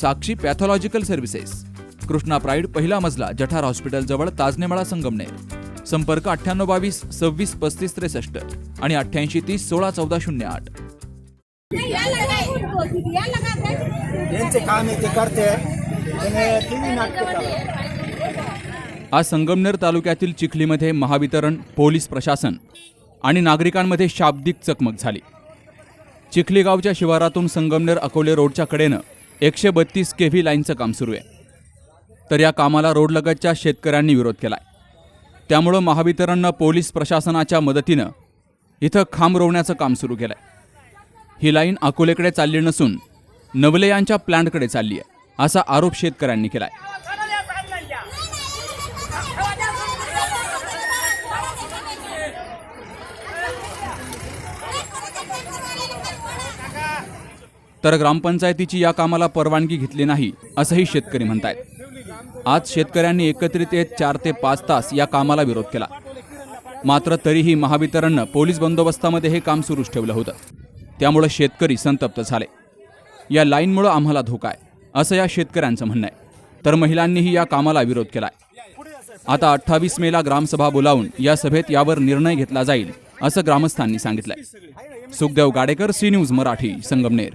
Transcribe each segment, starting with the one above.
Sakshi pathological services. Krishna pride पहिला मजला जठार hospital जवळ ताजनेमाळा संगमनेर. संपर्क अठ्ठ्याण्णव बावीस सव्वीस पस्तीस त्रेसष्ट आणि अठ्ठ्याऐंशी तीस सोळा चौदा शून्य आठ. यांचे काम ते करते. आज संगमनेर तालुक्यातील चिखलीमध्ये महावितरण पोलीस प्रशासन आणि नागरिकांमध्ये शाब्दिक चकमक झाली. चिखली गावच्या शिवारातून संगमनेर अकोले रोडच्या कडेनं एकशे बत्तीस के व्ही लाईनचं काम सुरू आहे. तर या कामाला रोडलगतच्या शेतकऱ्यांनी विरोध केला आहे त्यामुळं महावितरणनं पोलीस प्रशासनाच्या मदतीनं इथं खांब रोवण्याचं काम सुरू केलं आहे ही लाईन अकोलेकडे चालली नसून नवले यांच्या प्लॅन्टकडे चालली आहे असा आरोप शेतकऱ्यांनी केला आहे तर ग्रामपंचायतीची या कामाला परवानगी घेतली नाही असंही शेतकरी म्हणतायत. आज शेतकऱ्यांनी एकत्रित येत चार ते पाच तास या कामाला विरोध केला. मात्र तरीही महावितरणनं पोलीस बंदोबस्तामध्ये हे काम सुरूच ठेवलं होतं. त्यामुळं शेतकरी संतप्त झाले. या लाईनमुळं आम्हाला धोका आहे असं या शेतकऱ्यांचं म्हणणं आहे. तर महिलांनीही या कामाला विरोध केलाय. आता अठ्ठावीस मेला ग्रामसभा बोलावून या सभेत यावर निर्णय घेतला जाईल असं ग्रामस्थांनी सांगितलंय. Sukhdev Gadekar C news Marathi Sangamner.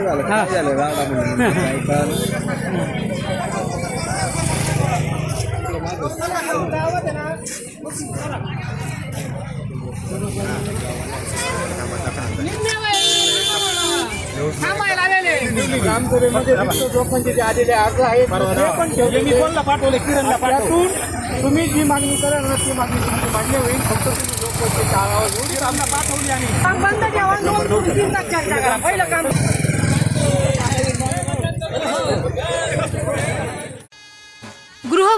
बरं झालं काय झालं? राडा म्हणून काय कळलं. कामगिरीमध्ये विविध लोकांचे जे आलेले अर्ज आहेत ते पण ठेवले मी कोणला पाठवले किरणला पाठवून तुम्ही जी मागणी कराल ना ती मागणी तुमची मान्य होईल फक्त तुम्ही लोकांचे टाळावर एवढी कामना पाठवली आणि बंद दोन चर्चा करा. पहिलं काम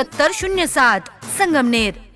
सत्तर शून्य सात संगमनेर.